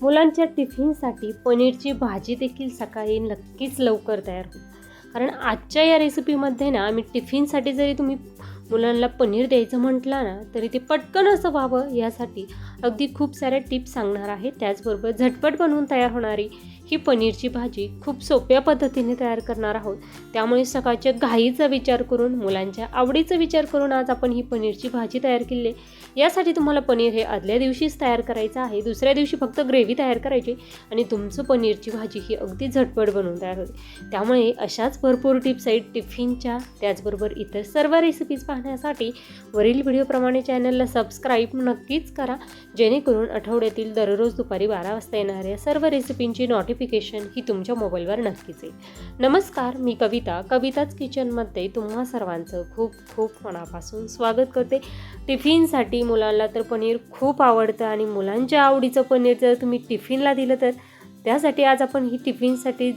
मुलांच्या टिफिनसाठी पनीरची भाजी देखील सकाळी नक्कीच लवकर तयार होईल. कारण आजच्या या रेसिपीमध्ये ना आम्ही टिफिनसाठी जरी तुम्ही मुलांना पनीर द्यायचं म्हटलं ना तरी ते पटकन असं व्हावं यासाठी अगदी खूप साऱ्या टिप्स सांगणार आहे. त्याचबरोबर झटपट बनवून तयार होणारी ही पनीरची भाजी खूप सोप्या पद्धतीने तयार करणार आहोत. त्यामुळे सकाळच्या घाईचा विचार करून मुलांच्या आवडीचा विचार करून आज आपण ही पनीरची भाजी तयार केली. आहे यासाठी तुम्हाला पनीर हे आदल्या दिवशीच तयार करायचं आहे. दुसऱ्या दिवशी फक्त ग्रेव्ही तयार करायची आणि तुमचं पनीरची भाजी ही अगदी झटपट बनवून तयार होते त्यामुळे अशाच भरपूर टिप्साईट टिफिनच्या त्याचबरोबर इतर सर्व रेसिपीज पाहण्यासाठी वरील व्हिडिओप्रमाणे चॅनलला सबस्क्राईब नक्कीच करा. जेणेकरून आठवड्यातील दररोज दुपारी बारा वाजता येणाऱ्या सर्व रेसिपींची नोटिफिकेशन ही तुमच्या मोबाईलवर नक्कीच येईल. नमस्कार मी कविता. कविताच किचनमध्ये तुम्हा सर्वांचं खूप खूप मनापासून स्वागत करते. टिफिनसाठी मुलांना तर पनीर खूप आवडतं आणि मुलांच्या आवडीचं पनीर जर तुम्ही टिफिनला दिलं तर त्यासाठी आज आपण ही टिफिनसाठी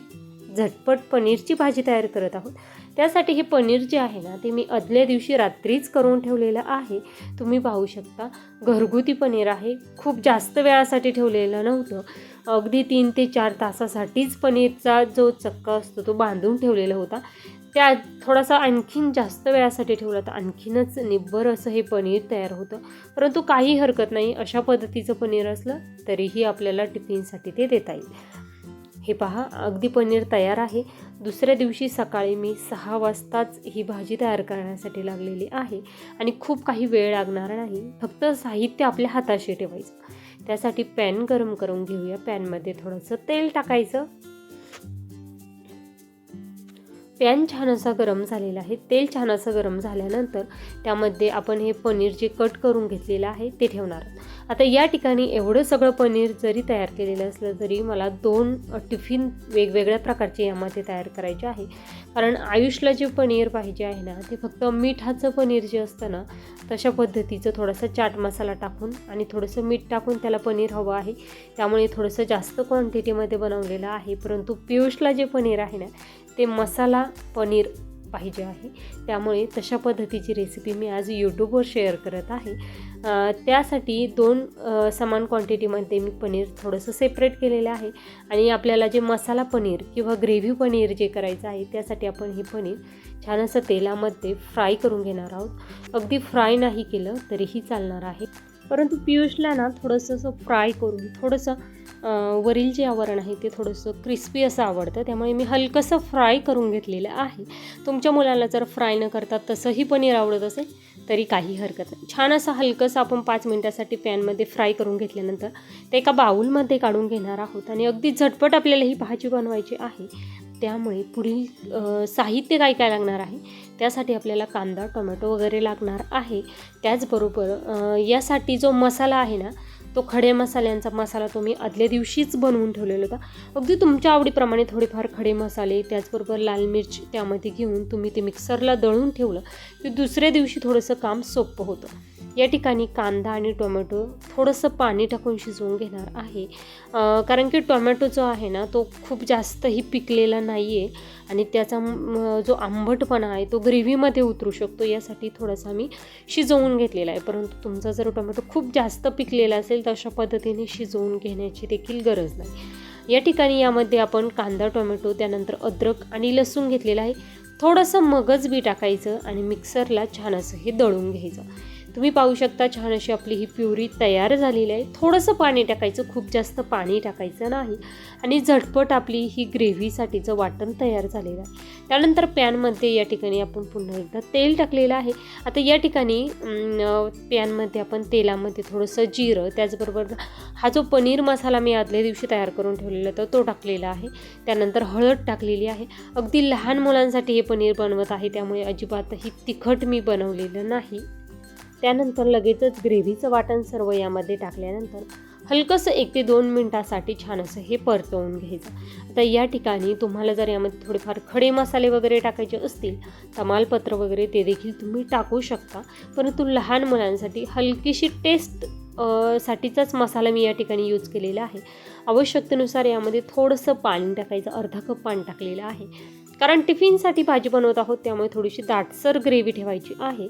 झटपट पनीरची भाजी तयार करत आहोत. त्यासाठी हे पनीर जे आहे ना ते मी आदल्या दिवशी रात्रीच करून ठेवलेलं आहे. तुम्ही पाहू शकता घरगुती पनीर आहे. खूप जास्त वेळासाठी ठेवलेलं नव्हतं. अगदी तीन ते चार तासासाठीच पनीरचा जो चक्का असतो तो बांधून ठेवलेला होता. त्या थोडासा आणखीन जास्त वेळासाठी ठेवला तर आणखीनच निब्बर असं हे पनीर तयार होतं. परंतु काही हरकत नाही अशा पद्धतीचं पनीर असलं तरीही आपल्याला टिफिनसाठी ते देता येईल. हे पहा अगदी पनीर तयार आहे. दुसऱ्या दिवशी सकाळी मी सहा वाजताच ही भाजी तयार करण्यासाठी लागलेली आहे आणि खूप काही वेळ लागणार नाही. फक्त साहित्य आपल्या हाताशी ठेवायचं. त्यासाठी पॅन गरम करून घेऊया. पॅनमध्ये थोडंसं तेल टाकायचं. पॅन छान असा गरम झालेला आहे. तेल छान असं गरम झाल्यानंतर त्यामध्ये आपण हे पनीर जे कट करून घेतलेलं आहे ते ठेवणार आता या ठिकाणी एवढं सगळं पनीर जरी तयार केलेलं असलं तरी मला दोन टिफिन वेगवेगळ्या प्रकारचे यामध्ये तयार करायचे आहे. कारण आयुषला जे पनीर पाहिजे आहे ना ते फक्त मिठाचं पनीर जे असतं ना तशा पद्धतीचं थोडासा चाट मसाला टाकून आणि थोडंसं मीठ टाकून त्याला पनीर हवं आहे. त्यामुळे थोडंसं जास्त क्वांटिटीमध्ये बनवलेलं आहे. परंतु पियुषला जे पनीर आहे ना ते मसाला पनीर पाहिजे आहे. त्यामुळे तशा पद्धतीची रेसिपी मी आज यूट्यूबवर शेअर करत आहे. त्यासाठी दोन समान क्वांटिटीमध्ये मी पनीर थोडंसं सेपरेट केलेलं आहे. आणि आपल्याला जे मसाला पनीर किंवा ग्रेव्ही पनीर जे करायचं आहे त्यासाठी आपण हे पनीर छान असं तेलामध्ये फ्राय करून घेणार आहोत. अगदी फ्राय नाही केलं तरीही चालणार आहे. परंतु पियुषला ना थोडंसं असं फ्राय करून थोडंसं वरील जे आवरण आहे ते थोडंसं क्रिस्पी असं आवडतं. त्यामुळे मी हलकंसं फ्राय करून घेतलेलं आहे. तुमच्या मुलाला जर फ्राय न करता तसंही पनीर आवडत असेल तरी काही हरकत नाही. छान असं हलकंसं आपण पाच मिनटासाठी पॅनमध्ये फ्राय करून घेतल्यानंतर ते एका बाऊलमध्ये काढून घेणार आहोत. आणि अगदी झटपट आपल्याला ही भाजी बनवायची आहे. त्यामुळे पुढील साहित्य काय काय लागणार आहे? त्यासाठी आपल्याला कांदा टोमॅटो वगैरे लागणार आहे. त्याचबरोबर यासाठी जो मसाला आहे ना तो खडे मसाल्यांचा मसाला तुम्ही आदल्या दिवशीच बनवून ठेवलेला होता. अगदी तुमच्या आवडीप्रमाणे थोडेफार खडे मसाले त्याचबरोबर लाल मिरची त्यामध्ये घेऊन तुम्ही ते मिक्सरला दळून ठेवलं की दुसऱ्या दिवशी थोडंसं काम सोपं होतं. या ठिकाणी कांदा आणि टोमॅटो थोडंसं पाणी टाकून शिजवून घेणार आहे. कारण की टोमॅटो जो आहे ना तो खूप जास्तही पिकलेला नाही आहे आणि त्याचा जो आंबटपणा आहे तो ग्रेव्हीमध्ये उतरू शकतो. यासाठी थोडासा मी शिजवून घेतलेला आहे. परंतु तुमचा जर टोमॅटो खूप जास्त पिकलेला असेल तर अशा पद्धतीने शिजवून घेण्याची देखील गरज नाही. या ठिकाणी यामध्ये आपण कांदा टोमॅटो त्यानंतर अद्रक आणि लसूण घेतलेलं आहे. थोडंसं मगज बी टाकायचं आणि मिक्सरला छान असं हे दळून घ्यायचं. तुम्ही पाहू शकता छान अशी आपली ही प्युरी तयार झालेली आहे. थोडंसं पाणी टाकायचं खूप जास्त पाणी टाकायचं नाही. आणि झटपट आपली ही ग्रेव्हीसाठीचं वाटण तयार झालेलं आहे. त्यानंतर पॅनमध्ये या ठिकाणी आपण पुन्हा एकदा तेल टाकलेलं आहे. आता या ठिकाणी पॅनमध्ये आपण तेलामध्ये थोडंसं जिरं त्याचबरोबर हा जो पनीर मसाला मी आदल्या दिवशी तयार करून ठेवलेला होता तो टाकलेला आहे. त्यानंतर हळद टाकलेली आहे. अगदी लहान मुलांसाठी हे पनीर बनवत आहे त्यामुळे अजिबातही तिखट मी बनवलेलं नाही. त्यानंतर लगेचच ग्रेव्हीचं वाटण सर्व यामध्ये टाकल्यानंतर हलकंसं एक ते दोन मिनटासाठी छान असं हे परतवून घ्यायचं. आता या ठिकाणी तुम्हाला जर यामध्ये थोडेफार खडे मसाले वगैरे टाकायचे असतील तमालपत्र वगैरे ते देखील तुम्ही टाकू शकता. परंतु लहान मुलांसाठी हलकीशी टेस्ट साठीचाच मसाला मी या ठिकाणी यूज केलेला आहे. आवश्यकतेनुसार यामध्ये थोडंसं पाणी टाकायचं अर्धा कप पाणी टाकलेलं आहे. कारण टिफिनसाठी भाजी बनवत आहोत त्यामुळे थोडीशी दाटसर ग्रेव्ही ठेवायची आहे.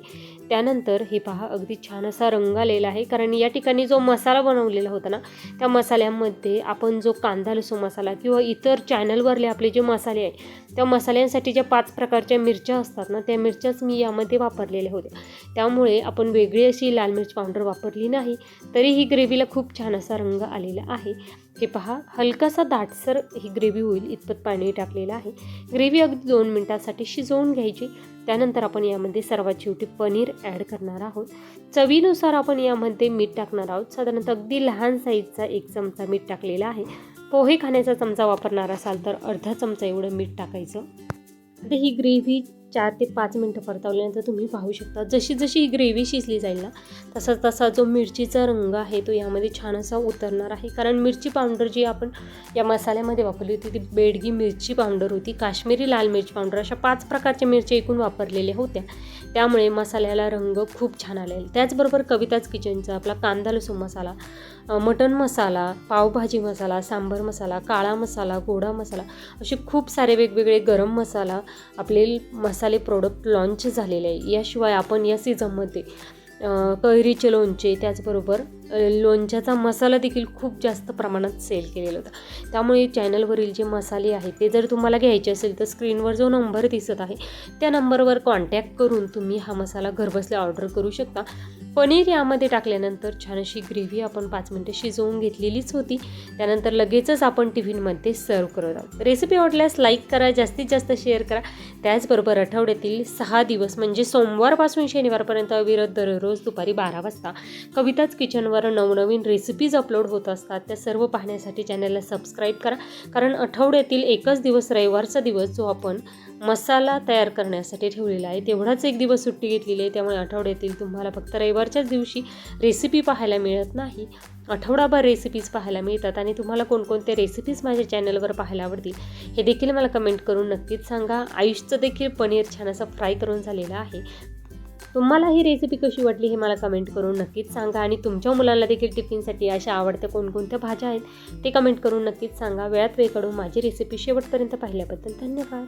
त्यानंतर हे पहा अगदी छान असा रंग आलेला आहे. कारण या ठिकाणी जो मसाला बनवलेला होता ना त्या मसाल्यामध्ये आपण जो कांदा लसूण मसाला किंवा इतर चॅनलवरले आपले जे मसाले आहे त्या मसाल्यांसाठी ज्या पाच प्रकारच्या मिरच्या असतात ना त्या मिरच्याच मी यामध्ये वापरलेल्या होत्या. त्यामुळे आपण वेगळी अशी लाल मिरच पावडर वापरली नाही तरी ही ग्रेव्हीला खूप छान असा रंग आलेला आहे. हे पहा हलकासा दाटसर ही ग्रेव्ही होईल इतपत पाणी टाकलेलं आहे. ग्रेव्ही अगदी दोन मिनटासाठी शिजवून घ्यायची. त्यानंतर आपण यामध्ये सर्वात शेवटी पनीर ॲड करणार आहोत. चवीनुसार आपण यामध्ये मीठ टाकणार आहोत. साधारणतः अगदी लहान साईजचा एक चमचा मीठ टाकलेला आहे. पोहे खाण्याचा चमचा वापरणार असाल तर अर्धा चमचा एवढं मीठ टाकायचं. ही ग्रेव्ही चार ते पाच मिनटं परतवल्यानंतर तुम्ही पाहू शकता. जशी जशी ही ग्रेव्ही शिजली जाईल ना तसा तसा जो मिरचीचा रंग आहे तो यामध्ये छान असा उतरणार आहे. कारण मिरची पावडर जी आपण या मसाल्यामध्ये वापरली होती ती बेडगी मिरची पावडर होती काश्मीरी लाल मिरची पावडर अशा पाच प्रकारच्या मिरच्या एकूण वापरलेल्या होत्या. त्यामुळे मसाल्याला रंग खूप छान आलेला त्याचबरोबर कविताच किचनचा आपला कांदा लसूण मसाला मटन मटण मसाला पावभाजी मसाला सांबर मसाला काळा मसाला गोडा मसाला असे खूप सारे वेगवेगळे गरम मसाला आपले मसाले प्रोडक्ट लॉन्च झालेले आहे. याशिवाय आपण या सीझनमध्ये कैरीचे लोणचे त्याचबरोबर लोणच्याचा मसाला देखील खूप जास्त प्रमाणात सेल केलेला होता. त्यामुळे चॅनलवरील जे मसाले आहेत ते जर तुम्हाला घ्यायचे असेल तर स्क्रीनवर जो नंबर दिसत आहे त्या नंबरवर कॉन्टॅक्ट करून तुम्ही हा मसाला घरबसल्या ऑर्डर करू शकता. पनीर यामध्ये टाकल्यानंतर छान अशी ग्रेव्ही आपण पाच मिनटं शिजवून घेतलेलीच होती. त्यानंतर लगेचच आपण टिफिनमध्ये सर्व करत आहोत. रेसिपी आवडल्यास लाईक करा जास्तीत जास्त शेअर करा. त्याचबरोबर आठवड्यातील सहा दिवस म्हणजे सोमवारपासून शनिवारपर्यंत अविरत दररोज दुपारी बारा वाजता कविताच किचनवर नवनवीन रेसिपीज अपलोड होत असतात. त्या सर्व पाहण्यासाठी चॅनलला सबस्क्राईब करा. कारण आठवड्यातील एकच दिवस रविवारचा दिवस जो आपण मसाला तयार करण्यासाठी ठेवलेला आहे तेवढाच एक दिवस सुट्टी घेतलेली आहे. त्यामुळे आठवड्यातील तुम्हाला फक्त रविवारच्याच दिवशी रेसिपी पाहायला मिळत नाही. आठवडाभर रेसिपीज पाहायला मिळतात आणि तुम्हाला कोणकोणत्या रेसिपीज माझ्या चॅनलवर पाहायला आवडतील हे देखील मला कमेंट करून नक्कीच सांगा. आयुषचं देखील पनीर छान असं फ्राय करून झालेलं आहे. तुम्हाला ही रेसिपी कशी वाटली हे मला कमेंट करून नक्कीच सांगा आणि तुमच्या मुलांना देखील टिफिनसाठी अशा आवडत्या कोणकोणत्या भाज्या आहेत ते कमेंट करून नक्कीच सांगा. वेळात वेळ काढून माझी रेसिपी शेवटपर्यंत पाहिल्याबद्दल धन्यवाद.